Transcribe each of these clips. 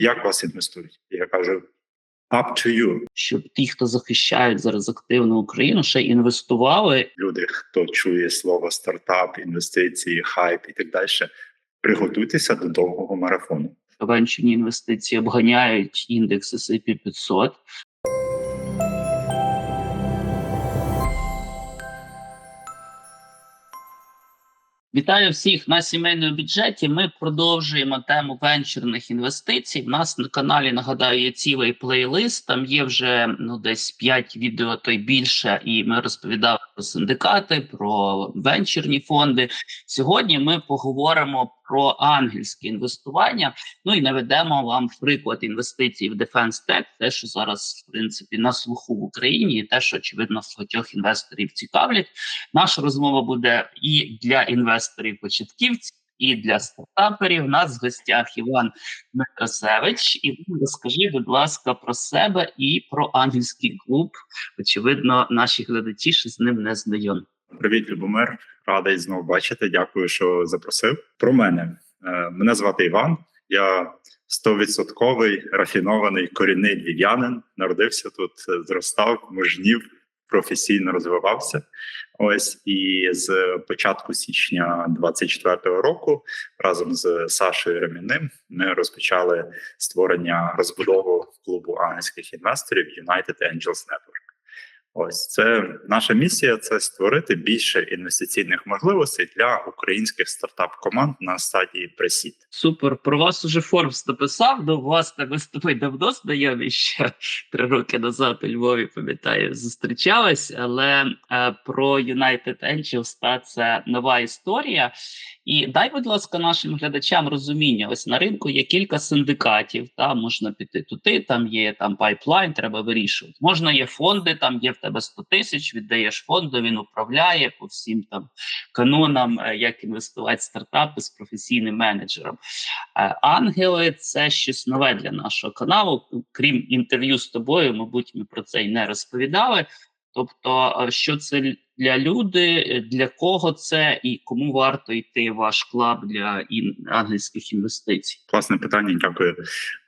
як вас інвестують? Я кажу: up to you. щоб ті, хто захищають зараз активно Україну, ще інвестували. Люди, хто чує слово стартап, інвестиції, хайп і так далі, приготуйтеся до довгого марафону. Венчурні інвестиції обганяють індекс S&P 500. Вітаю всіх на сімейному бюджеті. Ми продовжуємо тему венчурних інвестицій. В нас на каналі нагадаю є цілий плейлист. Там є вже ну десь 5 відео, то й більше. І ми розповідали про синдикати, про венчурні фонди. Сьогодні ми поговоримо про ангельське інвестування. Ну і наведемо вам приклад інвестицій в Defense Tech, те, що зараз в принципі на слуху в Україні, і те, що очевидно багатьох інвесторів цікавлять. Наша розмова буде і для інвесторів початківців, і для стартаперів. У нас в гостях Іван Дмитросевич. Іван, розкажи, будь ласка, про себе і про ангельський клуб. Очевидно, наші глядачі ще з ним не знайомі. Привіт, Любомир. Радий знову бачити. Дякую, що запросив. Про мене Е, мене звати Іван. Я стовідсотковий рафінований корінний львів'янин. Народився тут, е, зростав, мужнів, професійно розвивався. Ось і з початку січня 24-го року разом з Сашою Ремінним ми розпочали створення розбудову клубу ангельських інвесторів United Angels Network. Ось це наша місія це створити більше інвестиційних можливостей для українських стартап-команд на стадії пресід. Супер, про вас уже Форбс написав. Вас так ми з тобою давно знайомі ще три роки назад у Львові, пам'ятаю, зустрічались. Але е, про United Angels та це нова історія. І дай, будь ласка, нашим глядачам розуміння. Ось на ринку є кілька синдикатів. Та можна піти туди, там є там пайплайн, треба вирішувати. Можна є фонди, там є тебе 100 тисяч, віддаєш фонду, він управляє по всім там канонам, е, як інвестувати стартапи з професійним менеджером. Е, Ангели це щось нове для нашого каналу. Крім інтерв'ю з тобою, мабуть, ми про це й не розповідали. Тобто, е, що це для люди, для кого це і кому варто йти ваш клуб для ангельських інвестицій? Класне питання, дякую.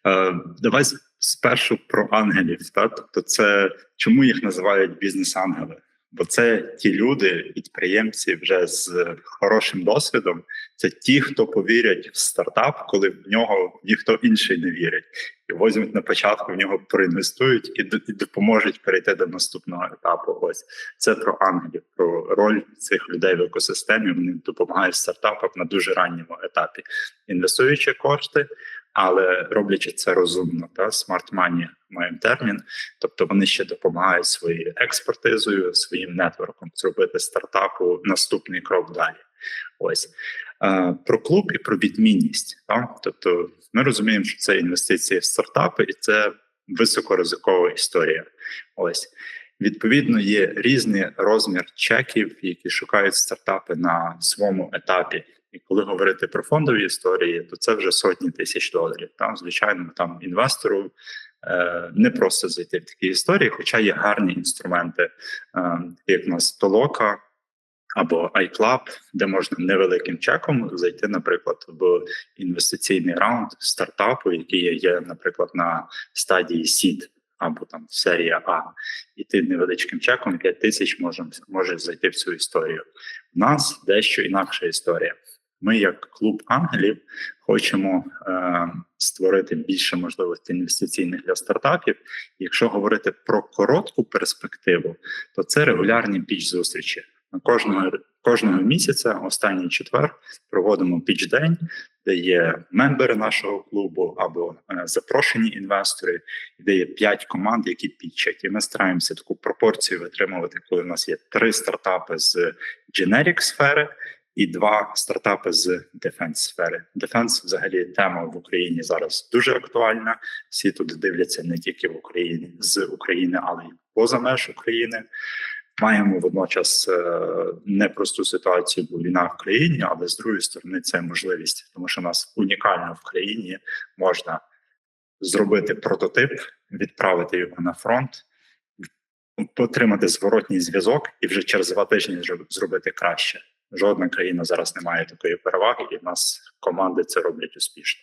Е, давай спершу про ангелів. Та? Тобто, це чому їх називають бізнес-ангели? Бо це ті люди, підприємці вже з хорошим досвідом. Це ті, хто повірять в стартап, коли в нього ніхто інший не вірить, і возьмуть на початку в нього проінвестують і допоможуть перейти до наступного етапу. Ось це про ангелів, про роль цих людей в екосистемі. Вони допомагають стартапам на дуже ранньому етапі, інвестуючи кошти, але роблячи це розумно. Та smart money маємо термін. Тобто вони ще допомагають своєю експертизою, своїм нетворком зробити стартапу наступний крок далі. Ось Е, про клуб і про відмінність. Так? Тобто, ми розуміємо, що це інвестиції в стартапи, і це високоризикова історія. Ось відповідно є різний розмір чеків, які шукають стартапи на своєму етапі. І коли говорити про фондові історії, то це вже сотні тисяч доларів. Там, звичайно, там інвестору е, не просто зайти в такі історії, хоча є гарні інструменти, е, як в нас Толока або iClub, де можна невеликим чеком зайти, наприклад, в інвестиційний раунд стартапу, який є, наприклад, на стадії Seed або там серія А, і ти невеличким чеком 5 тисяч можеш зайти в цю історію. У нас дещо інакша історія. Ми, як клуб ангелів, хочемо е, створити більше можливостей інвестиційних для стартапів. Якщо говорити про коротку перспективу, то це регулярні піч зустрічі. На кожного кожного місяця, останній четвер, проводимо піч день, де є мембери нашого клубу або е, запрошені інвестори, де є п'ять команд, які пічать. І ми стараємося таку пропорцію витримувати, коли в нас є три стартапи з generic сфери і два стартапи з дефенс сфери. Дефенс, взагалі, тема в Україні зараз дуже актуальна. Всі тут дивляться не тільки в Україні з України, але й поза меж України. Маємо водночас е, непросту ситуацію, бо війна в країні, але з другої сторони це можливість, тому що у нас унікально в країні можна зробити прототип, відправити його на фронт, отримати зворотній зв'язок і вже через два тижні зробити краще. Жодна країна зараз не має такої переваги, і в нас команди це роблять успішно.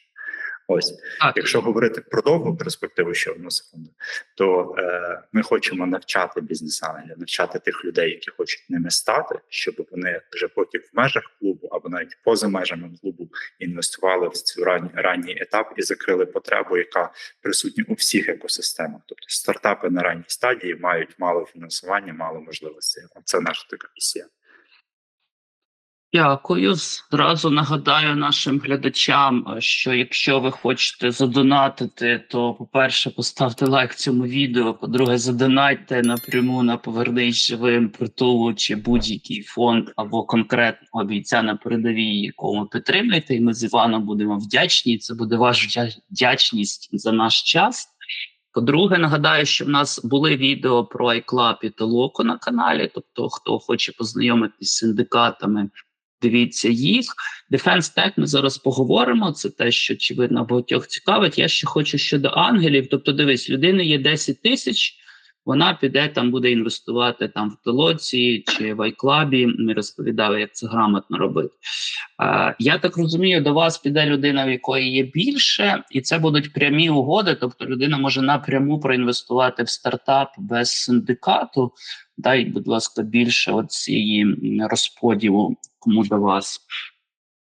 Ось Так, Якщо говорити про довгу перспективу, ще одну секунду, то е, ми хочемо навчати бізнес-ангелів, навчати тих людей, які хочуть ними стати, щоб вони вже потім в межах клубу або навіть поза межами клубу інвестували в цю ранній, ранній етап і закрили потребу, яка присутня у всіх екосистемах. Тобто стартапи на ранній стадії мають мало фінансування, мало можливостей. Це наша така місія. Дякую. Зразу нагадаю нашим глядачам, що якщо ви хочете задонатити, то по-перше, поставте лайк цьому відео. По-друге, задонатьте напряму на повернись живим притулу чи будь-який фонд або конкретного бійця на передовій, якому підтримуєте. І ми з Іваном будемо вдячні. Це буде ваша вдячність за наш час. По-друге, нагадаю, що в нас були відео про iClub і Толоку на каналі. Тобто, хто хоче познайомитись з синдикатами, дивіться їх. Defense Tech ми зараз поговоримо. Це те, що очевидно багатьох цікавить. Я ще хочу щодо ангелів. Тобто, дивись, людини є 10 тисяч. Вона піде там, буде інвестувати там в Толоці чи в iClub. Ми розповідали, як це грамотно робити. Е, я так розумію, до вас піде людина, в якої є більше, і це будуть прямі угоди. Тобто людина може напряму проінвестувати в стартап без синдикату. Дай, будь ласка, більше от цієї розподілу кому до вас.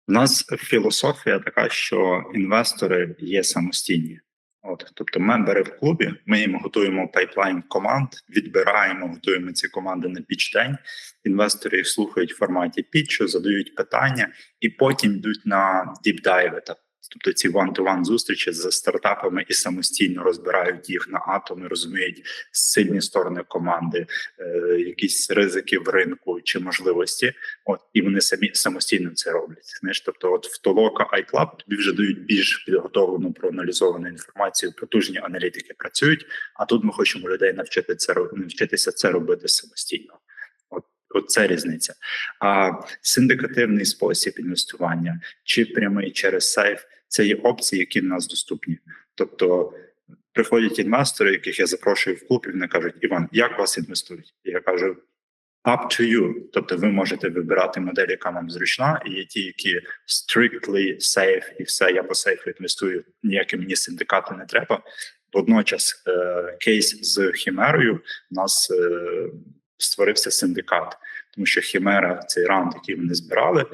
У нас філософія така, що інвестори є самостійні. От, тобто, мембери в клубі, ми їм готуємо пайплайн команд, відбираємо, готуємо ці команди на піч день. Інвестори їх слухають в форматі пітчу, задають питання і потім йдуть на діпдайви. Тобто ці one-to-one зустрічі з стартапами і самостійно розбирають їх на атоми, розуміють сильні сторони команди, е, якісь ризики в ринку чи можливості. От і вони самі самостійно це роблять. Знаєш, тобто, от в Толока iClub тобі вже дають більш підготовлену проаналізовану інформацію. Потужні аналітики працюють. А тут ми хочемо людей навчити це навчитися це робити самостійно. От це різниця. А синдикативний спосіб інвестування чи прямий через сейф це є опції, які в нас доступні. Тобто приходять інвестори, яких я запрошую в клуб, і вони кажуть: Іван, як вас інвестують? Я кажу. Up to you. Тобто ви можете вибирати модель, яка вам зручна, і є ті, які strictly safe, і все, я по сейфу інвестую, ніякі мені синдикати не треба. Водночас е, кейс з Хімерою у нас е, створився синдикат, тому що Хімера цей раунд, який вони збирали,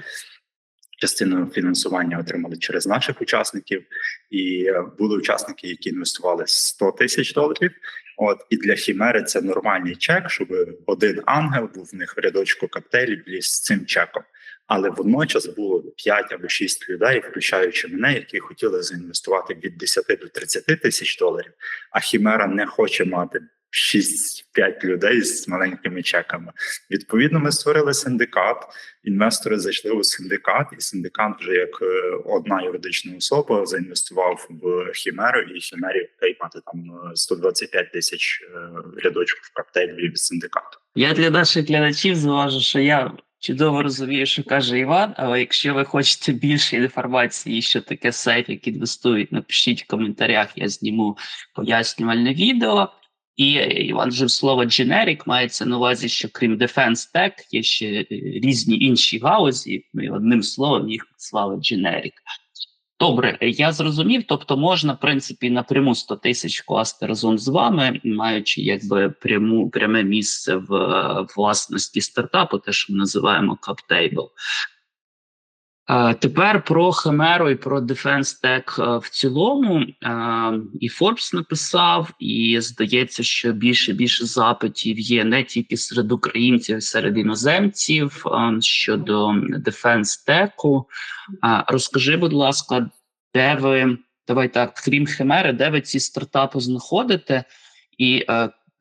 частину фінансування отримали через наших учасників, і е, були учасники, які інвестували 100 тисяч доларів. От і для Хімери це нормальний чек, щоб один ангел був в них в рядочку коктейлів вліз з цим чеком. Але водночас було 5 або 6 людей, включаючи мене, які хотіли заінвестувати від 10 до 30 тисяч доларів. А Хімера не хоче мати 6-5 людей з маленькими чеками. Відповідно, ми створили синдикат. Інвестори зайшли у синдикат, і синдикат вже як е, одна юридична особа заінвестував в Хімеру, і Хімері окей мати там е, 125 тисяч е, рядочків в від синдикату. Я для наших глядачів зважу, що я чудово розумію, що каже Іван. Але якщо ви хочете більше інформації, що таке сейф, як інвестують, напишіть в коментарях, я зніму пояснювальне відео. І Іван вжив слово generic, мається на увазі, що крім Defense Tech є ще е, різні інші галузі. Ми одним словом їх назвали generic. Добре, я зрозумів. Тобто можна, в принципі, напряму 100 тисяч вкласти разом з вами, маючи якби пряму пряме місце в е, власності стартапу, те, що ми називаємо CapTable. Тепер про Химеру і про Defense Tech е, в цілому. Е, І Forbes написав, і здається, що більше більше запитів є не тільки серед українців, серед іноземців е, щодо Defense Tech. Розкажи, будь ласка, де ви давай так, крім Химери, де ви ці стартапи знаходите, і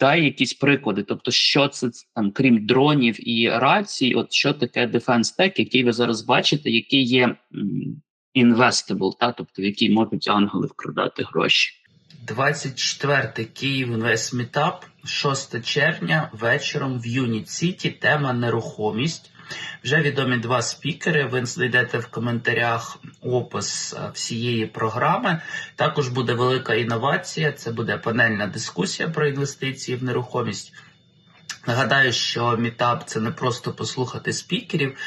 дай якісь приклади. Тобто, що це там, крім дронів і рацій, от що таке Defense Tech, який ви зараз бачите, який є investable, та тобто в який можуть ангели вкрадати гроші. 24 Київ Інвест Мітап, 6 червня вечором в Юніт Сіті. Тема нерухомість. Вже відомі два спікери. Ви знайдете в коментарях опис е, всієї програми. Також буде велика інновація. Це буде панельна дискусія про інвестиції в нерухомість. Нагадаю, що мітап це не просто послухати спікерів,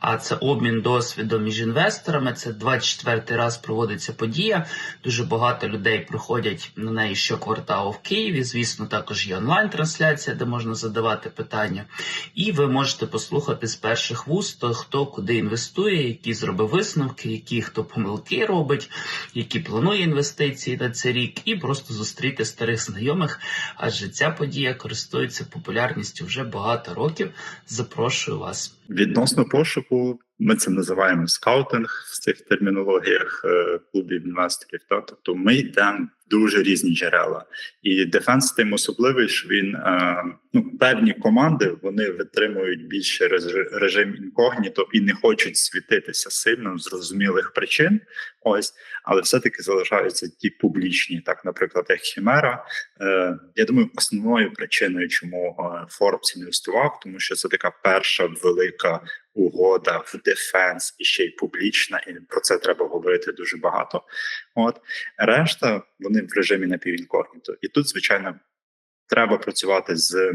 а це обмін досвідом між інвесторами. Це 24-й раз проводиться подія. Дуже багато людей приходять на неї щокварталу в Києві. Звісно, також є онлайн-трансляція, де можна задавати питання. І ви можете послухати з перших вуст, хто куди інвестує, які зробив висновки, які хто помилки робить, які планує інвестиції на цей рік, і просто зустріти старих знайомих. Адже ця подія користується популярністю вже багато років. Запрошую вас. Відносно пошуку, ми це називаємо скаутинг в цих термінологіях е, клубів інвесторів. Та? Тобто ми йдемо дуже різні джерела. І дефенс тим особливий, що він е, ну, певні команди вони витримують більше реж- режим інкогніто і не хочуть світитися сильно з зрозумілих причин. Ось, але все-таки залишаються ті публічні, так, наприклад, як Хімера. Е, я думаю, основною причиною, чому е, Forbes інвестував, тому що це така перша велика угода в дефенс і ще й публічна, і про це треба говорити дуже багато. От решта вони в режимі напівінкогніто. І тут, звичайно, треба працювати з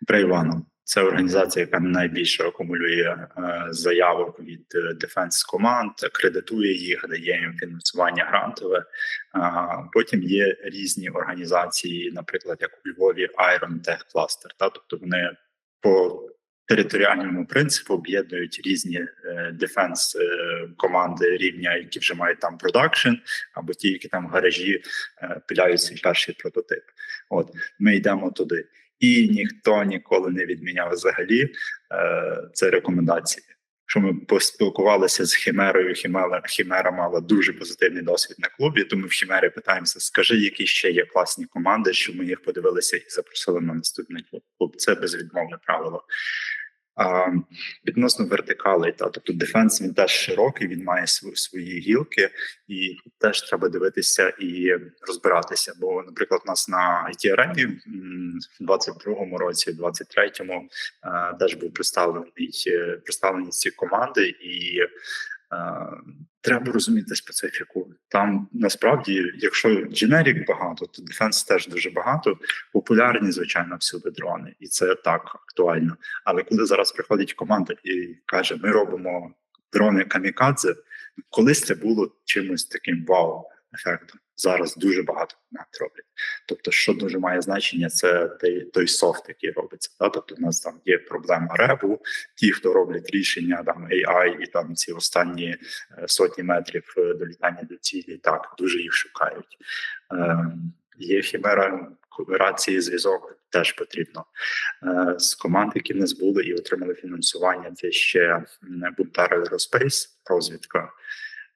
Брейваном. Це організація, яка найбільше акумулює е, заявок від е, дефенс команд, кредитує їх, дає їм фінансування грантове. А, потім є різні організації, наприклад, як у Львові Iron Tech Cluster, та тобто вони по територіальному принципу об'єднують різні дефенс команди рівня, які вже мають там продакшн, або ті, які там в гаражі е, пиляють свій перший прототип. От ми йдемо туди. І ніхто ніколи не відміняв взагалі е, це рекомендації. Що ми поспілкувалися з Хімерою, Хімера, Хімера мала дуже позитивний досвід на клубі. Тому в Хімері питаємося: скажи, які ще є класні команди, щоб ми їх подивилися і запросили на наступний клуб. Це безвідмовне правило. Відносно вертикалей, та тобто дефенс він теж широкий, він має св- свої гілки, і теж треба дивитися і розбиратися. Бо, наприклад, у нас на it арені в 22-му році, в 23-му е, теж був представлений е, представлені ці команди, і е, треба розуміти специфіку. Там насправді, якщо дженерік багато, то дефенс теж дуже багато. Популярні, звичайно, всюди дрони, і це так актуально. Але коли зараз приходить команда і каже: ми робимо дрони камікадзе, колись це було чимось таким вау ефектом. Зараз дуже багато команд роблять. Тобто, що дуже має значення, це той, той софт, який робиться. Да? Тобто, у нас там є проблема ребу, ті, хто роблять рішення там AI і там ці останні е, сотні метрів е, долітання до цілі, так дуже їх шукають. Е, є хімера кооперації, зв'язок теж потрібно. Е, з команд, які в нас були і отримали фінансування, це ще Бунтар Aerospace, розвідка.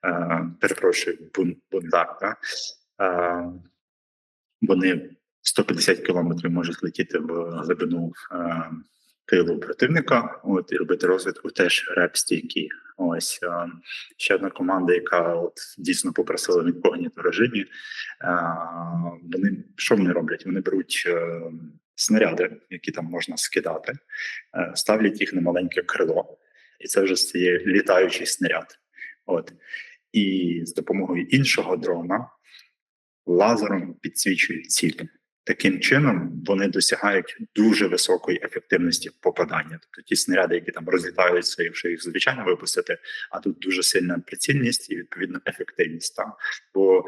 Е, перепрошую, бун, бунтар. Да? Е, вони 150 кілометрів можуть летіти в глибину е, тилу противника, от і робити розвідку теж реп стійкі. Ось е, ще одна команда, яка от дійсно попросила в інкогніто режимі. Е, вони що вони роблять? Вони беруть снаряди, які там можна скидати, ставлять їх на маленьке крило, і це вже стає літаючий снаряд. От і з допомогою іншого дрона лазером підсвічують цілі. Таким чином вони досягають дуже високої ефективності попадання. Тобто ті снаряди, які там розлітаються, якщо їх звичайно випустити, а тут дуже сильна прицільність і відповідно ефективність. Та? Бо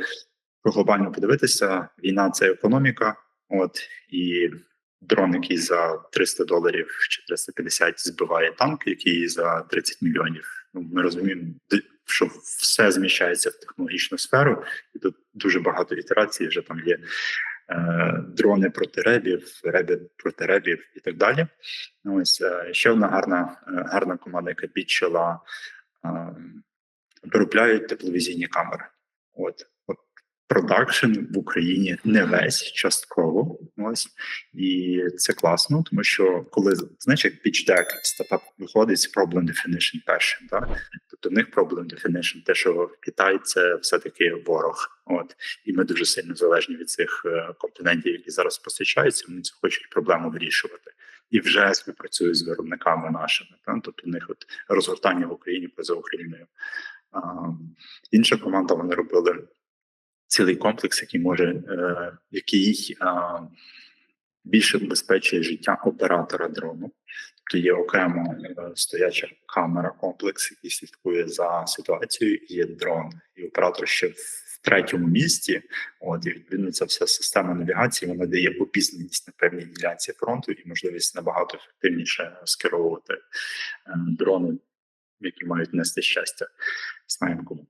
глобально подивитися, війна це економіка, от і дрон, який за 300 доларів чи 350 збиває танк, який за 30 мільйонів. Ну ми розуміємо, що все зміщається в технологічну сферу, і тут дуже багато ітерацій. Вже там є е, дрони проти ребів, ребі проти ребів і так далі. Ось е, ще одна гарна, е, гарна команда, яка підчила е, виробляють тепловізійні камери. От продакшн в Україні не весь частково. Ось і це класно, тому що коли знаєш, як deck стартап виходить з problem definition першим, так? тобто в них problem definition, те, що Китай це все таки ворог. От і ми дуже сильно залежні від цих е, компонентів, які зараз постачаються. Вони цю хочуть проблему вирішувати. І вже співпрацюють з виробниками нашими. Та? Тобто у них от розгортання в Україні поза Україною. Інша команда вони робили цілий комплекс, який може, е, який більше убезпечує життя оператора дрону. То є окремо е, стояча камера комплекс, який слідкує за ситуацією. і Є дрон, і оператор ще в третьому місці. От і відповідно ця вся система навігації вона дає опізнаність на певній ділянці фронту і можливість набагато ефективніше скеровувати е, дрони, які мають нести щастя. Знаємо кому.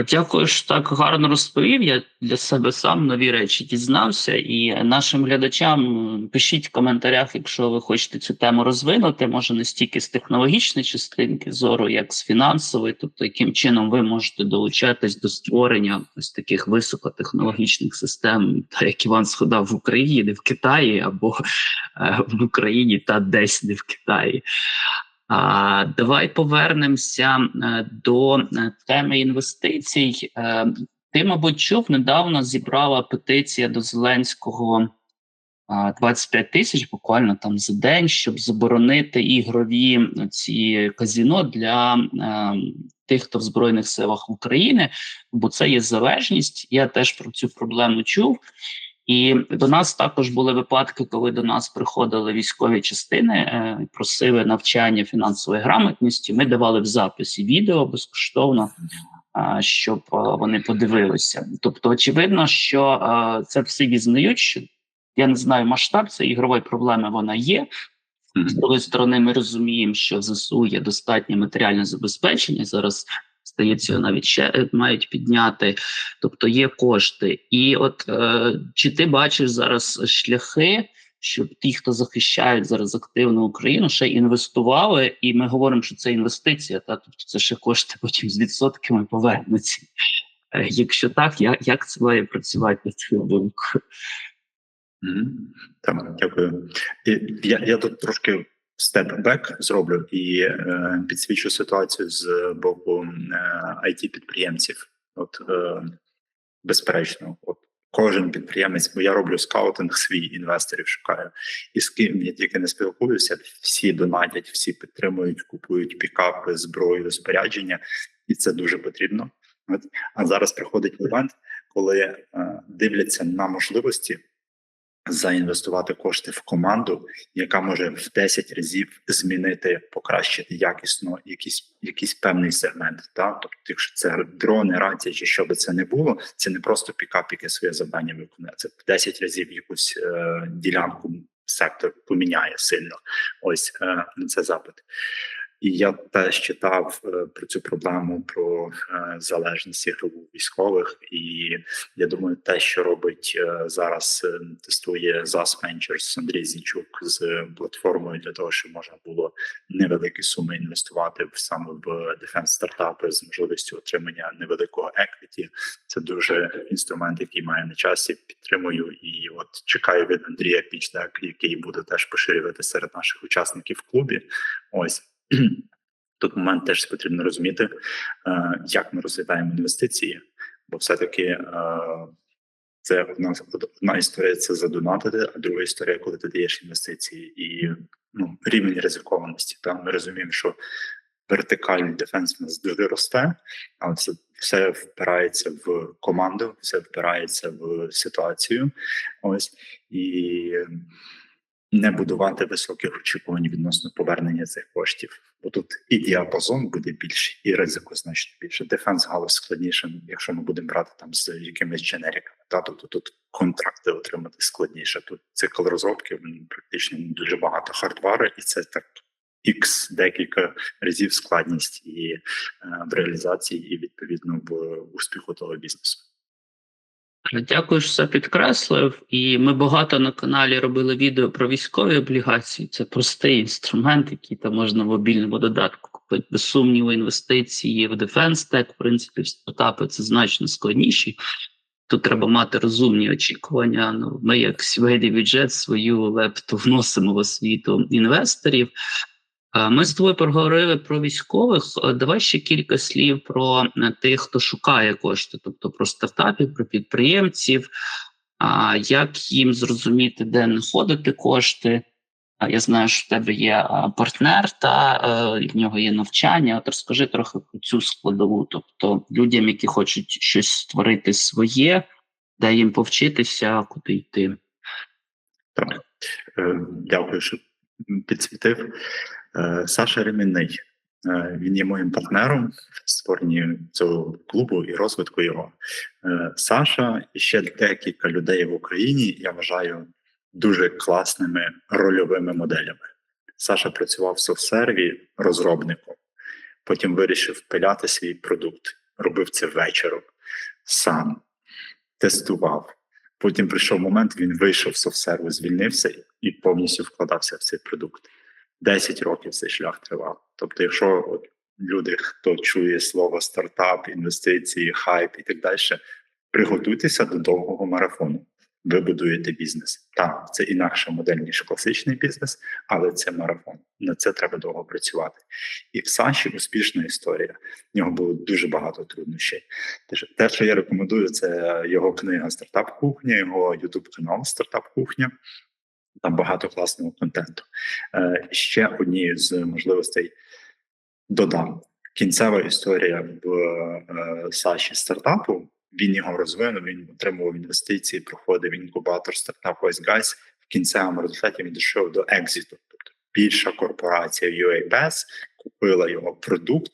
Дякую, що так гарно розповів. Я для себе сам нові речі дізнався. І нашим глядачам пишіть в коментарях, якщо ви хочете цю тему розвинути, може не стільки з технологічної частинки зору, як з фінансової, тобто яким чином ви можете долучатись до створення ось таких високотехнологічних систем, як Іван сходав в Україні, не в Китаї, або е, в Україні та десь не в Китаї. Давай повернемося е, до е, теми інвестицій. Е, Ти, мабуть, чув, недавно зібрала петиція до Зеленського а, 25 тисяч буквально там за день, щоб заборонити ігрові ці казіно для тих, хто в Збройних силах України, бо це є залежність. Я теж про цю проблему чув. І до нас також були випадки, коли до нас приходили військові частини, е, просили навчання фінансової грамотності. Ми давали в записі відео безкоштовно, щоб е, вони подивилися. Тобто, очевидно, що е, це всі візнають, що я не знаю масштаб цієї ігрової проблеми. Вона є. З другої сторони, ми розуміємо, що в ЗСУ є достатнє матеріальне забезпечення зараз. Здається, навіть ще е, мають підняти, тобто є кошти. І от е, чи ти бачиш зараз шляхи, щоб ті, хто захищають зараз активно Україну, ще інвестували, і ми говоримо, що це інвестиція, та тобто це ще кошти потім з відсотками повернуться. Е, якщо так, як, як це має працювати на твою думку? Мгм. Так, дякую. І Я, я тут трошки степ-бек зроблю і е, підсвічу ситуацію з боку е, it підприємців. От е, безперечно, от кожен підприємець, бо я роблю скаутинг свій інвесторів шукаю, і з ким я тільки не спілкуюся, всі донатять, всі підтримують, купують пікапи, зброю, спорядження, і це дуже потрібно. От. А зараз приходить момент, коли е, дивляться на можливості заінвестувати кошти в команду, яка може в 10 разів змінити, покращити якісно якийсь якийсь певний сегмент. Та тобто, якщо це дрони, рація чи що би це не було, це не просто пікап, яке своє завдання виконує. Це в 10 разів якусь е, ділянку сектор поміняє сильно. Ось е, на це запит. І я теж читав е, про цю проблему про е, залежність ігрову військових, і я думаю, те, що робить е, зараз, тестує ZAS Ventures Андрій Зінчук з платформою для того, щоб можна було невеликі суми інвестувати в саме в дефенс стартапи з можливістю отримання невеликого еквіті. Це дуже інструмент, який має на часі. Підтримую і от чекаю від Андрія Пічдек, який буде теж поширювати серед наших учасників в клубі. Ось. Тут момент теж потрібно розуміти, е, як ми розвиваємо інвестиції, бо все-таки е, це одна одна історія це задонатити, а друга історія, коли ти даєш інвестиції, і ну, рівень ризикованості. Там ми розуміємо, що вертикальний дефенс в нас дуже росте, але це все впирається в команду, все впирається в ситуацію. Ось і не будувати високих очікувань відносно повернення цих коштів, бо тут і діапазон буде більший, і ризико значно більше. Дефенс галузь складніше, якщо ми будемо брати там з якимись дженериками. Та тобто тут контракти отримати складніше. Тут цикл розробки практично дуже багато хардвару, і це так. X декілька разів складність і е, в реалізації, і відповідно в успіху того бізнесу. Дякую, що це підкреслив. І ми багато на каналі робили відео про військові облігації. Це простий інструмент, який там можна в мобільному додатку купити. Без сумніву, інвестиції в Defense Tech, в принципі, в стартапи це значно складніші. Тут треба мати розумні очікування. Ну, ми, як сімейний бюджет, свою лепту вносимо в освіту інвесторів. Ми з тобою проговорили про військових. Давай ще кілька слів про е, тих, хто шукає кошти, тобто про стартапів, про підприємців, як їм зрозуміти, де знаходити кошти. Я знаю, що в тебе є партнер, та е, в нього є навчання. От розкажи трохи про цю складову, тобто людям, які хочуть щось створити своє, де їм повчитися, куди йти. Так, е, дякую, що підсвітив. Е, Саша Ремінний. Е, Він є моїм партнером в створенні цього клубу і розвитку його. Е, Саша і ще декілька людей в Україні я вважаю дуже класними рольовими моделями. Саша працював в софтсерві розробником, потім вирішив пиляти свій продукт, робив це вечором сам, тестував. Потім прийшов момент, він вийшов з софтсерву, звільнився і повністю вкладався в цей продукт. 10 років цей шлях тривав. Тобто, якщо от люди, хто чує слово стартап, інвестиції, хайп і так далі, приготуйтеся до довгого марафону. Ви будуєте бізнес. Так, це інакша модель, ніж класичний бізнес, але це марафон. На це треба довго працювати. І в Саші успішна історія. В нього було дуже багато труднощів. Те, що- я рекомендую, це його книга Стартап Кухня, його Ютуб канал Стартап Кухня. Там багато класного контенту. Е, ще однією з можливостей додам кінцева історія в е, Саші стартапу. Він його розвинув, він отримував інвестиції, проходив інкубатор стартап Wise Guys. В кінцевому результаті він дійшов до екзиту. Тобто більша корпорація UABS купила його продукт,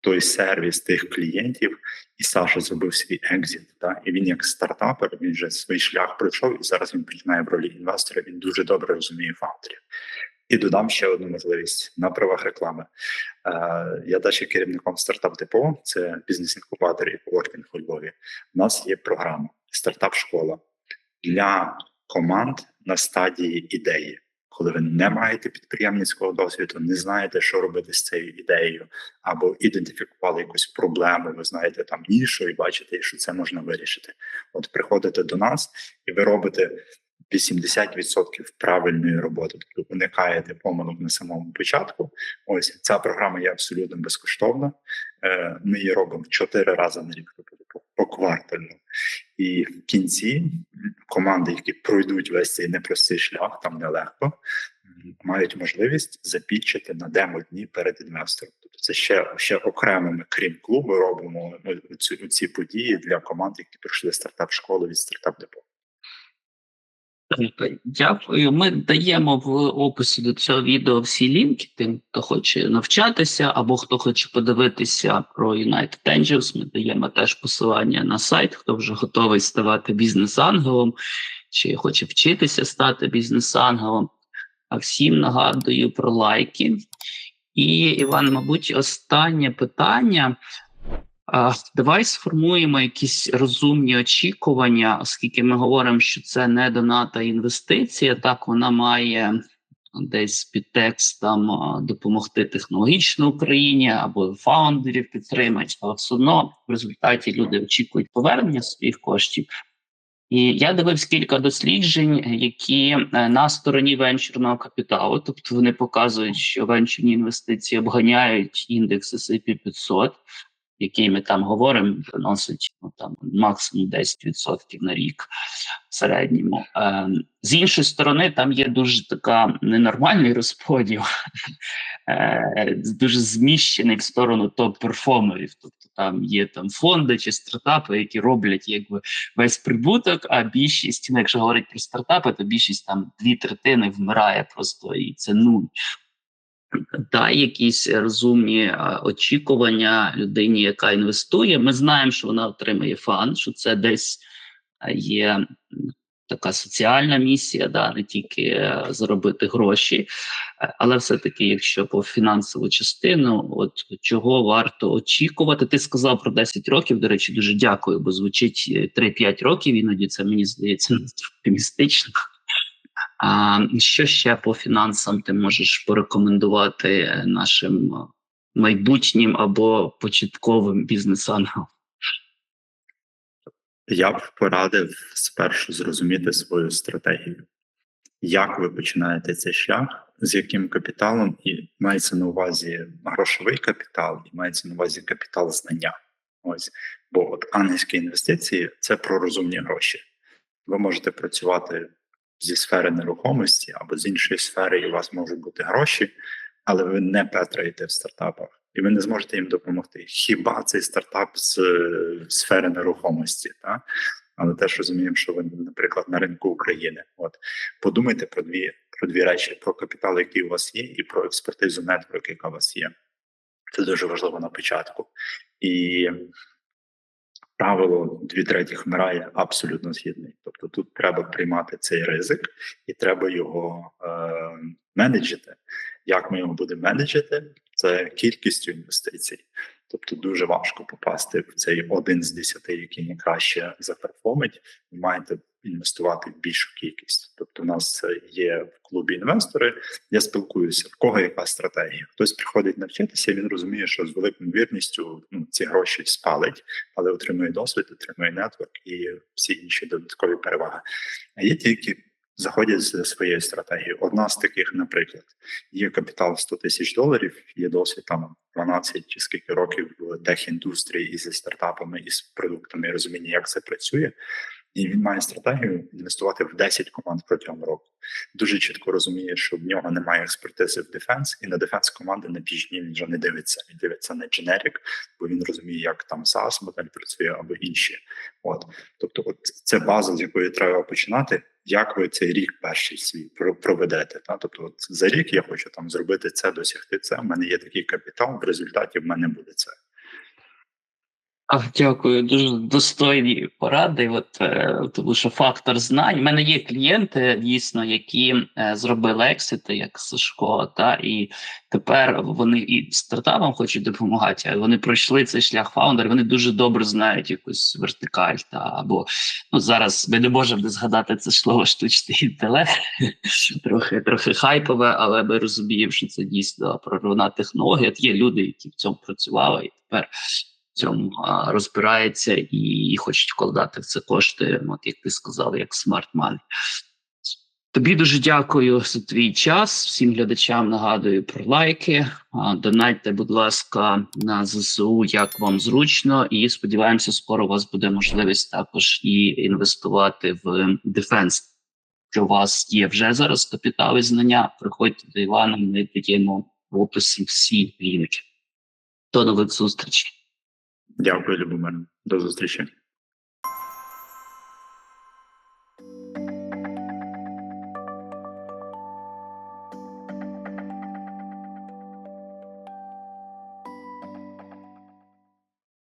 той сервіс тих клієнтів, і Саша зробив свій екзит. Та? І він як стартапер, він вже свій шлях пройшов, і зараз він починає в ролі інвестора. Він дуже добре розуміє факторів. І додам ще одну можливість на правах реклами. Е, я далі керівником стартап депо, це бізнес-інкубатор і коворкінг у Львові. У нас є програма стартап-школа для команд на стадії ідеї. Коли ви не маєте підприємницького досвіду, не знаєте, що робити з цією ідеєю, або ідентифікували якусь проблему, ви знаєте там нішу і бачите, що це можна вирішити. От приходите до нас, і ви робите 80% правильної роботи, тобто уникаєте помилок на самому початку. Ось ця програма є абсолютно безкоштовна. Е, Ми її робимо чотири рази на рік, тобто поквартально. І в кінці команди, які пройдуть весь цей непростий шлях, там нелегко, мають можливість запітчити на демо дні перед інвестором. Тобто це ще, ще окремо ми, крім клубу, робимо ці, ці події для команд, які пройшли стартап школу від стартап депо. Дякую. Ми даємо в описі до цього відео всі лінки тим, хто хоче навчатися, або хто хоче подивитися про United Angels. Ми даємо теж посилання на сайт, хто вже готовий ставати бізнес-ангелом чи хоче вчитися стати бізнес-ангелом. А всім нагадую про лайки. І Іван, мабуть, останнє питання. Давай сформуємо якісь розумні очікування, оскільки ми говоримо, що це не доната інвестиція, так вона має десь під текстом допомогти технологічно Україні або фаундерів підтримати, але все одно в результаті люди очікують повернення своїх коштів. І я дивився кілька досліджень, які е, на стороні венчурного капіталу, тобто вони показують, що венчурні інвестиції обганяють індекс S&P 500, який ми там говоримо, приносить ну, там максимум 10% на рік в середньому. Е, з іншої сторони, там є дуже така ненормальний розподіл, е, дуже зміщений в сторону топ-перформерів. Тобто там є там фонди чи стартапи, які роблять якби весь прибуток, а більшість, ну, якщо говорити про стартапи, то більшість там дві третини вмирає просто і це нуль. Дай якісь розумні очікування людині, яка інвестує. Ми знаємо, що вона отримає фан, що це десь є така соціальна місія, да, не тільки е, заробити гроші, Е, але все-таки, якщо по фінансову частину, от чого варто очікувати, ти сказав про 10 років. До речі, дуже дякую, бо звучить е, 3-5 років. Іноді це мені здається оптимістично. А що ще по фінансам ти можеш порекомендувати е, нашим е, майбутнім або початковим бізнес-ангелам? Я б порадив спершу зрозуміти свою стратегію. Як ви починаєте цей шлях, з яким капіталом, і мається на увазі грошовий капітал, і мається на увазі капітал знання. Ось, бо от ангельські інвестиції це про розумні гроші. Ви можете працювати зі сфери нерухомості або з іншої сфери, і у вас можуть бути гроші, але ви не петраєте в стартапах, і ви не зможете їм допомогти. Хіба цей стартап з е, сфери нерухомості? Та? Але теж розуміємо, що ви, наприклад, на ринку України. От подумайте про дві про дві речі: про капітал, який у вас є, і про експертизу нетворк, яка у вас є. Це дуже важливо на початку. І правило дві третіх вмирає абсолютно згідний. Тобто тут треба приймати цей ризик і треба його е, менеджити. Як ми його будемо менеджити? Це кількістю інвестицій. Тобто дуже важко попасти в цей один з десяти, який найкраще заперформить. Ви маєте інвестувати в більшу кількість. Тобто, у нас є в клубі інвестори. Я спілкуюся, в кого яка стратегія. Хтось приходить навчитися, він розуміє, що з великою вірністю ну, ці гроші спалить, але отримує досвід, отримує нетворк і всі інші додаткові переваги. А є ті, які заходять з своєю стратегією. Одна з таких, наприклад, є капітал 100 тисяч доларів, є досвід там 12 чи скільки років в техіндустрії і зі стартапами, і з продуктами, і розуміння, як це працює. І він має стратегію інвестувати в 10 команд протягом року. Дуже чітко розуміє, що в нього немає експертизи в дефенс, і на дефенс команди на пішні він вже не дивиться. Він дивиться на дженерік, бо він розуміє, як там SaaS модель працює або інші. От тобто, от це база, з якої треба починати. Як ви цей рік перший свій проведете? Та тобто, от за рік я хочу там зробити це, досягти це. У мене є такий капітал. В результаті в мене буде це. А, дякую, дуже достойні поради. От е, тому що фактор знань. У мене є клієнти, дійсно, які е, зробили ексити, як Сашко, та і тепер вони і стартапам хочуть допомагати. а Вони пройшли цей шлях фаундер. Вони дуже добре знають якусь вертикаль. Та або ну зараз ми не можемо не згадати це слово штучний інтелект, трохи трохи хайпове, але ми розуміємо, що це дійсно прорвана технологія. Є люди, які в цьому працювали, і тепер цьому розбирається і, хочуть вкладати в це кошти, от як ти сказав, як смарт money. Тобі дуже дякую за твій час. Всім глядачам нагадую про лайки. Донайте, будь ласка, на ЗСУ, як вам зручно, і сподіваємося, скоро у вас буде можливість також і інвестувати в дефенс. Що у вас є вже зараз капітали знання. Приходьте до Івана, ми даємо в описі всі лінки. До нових зустрічей. Дякую, Любомир. До зустрічі.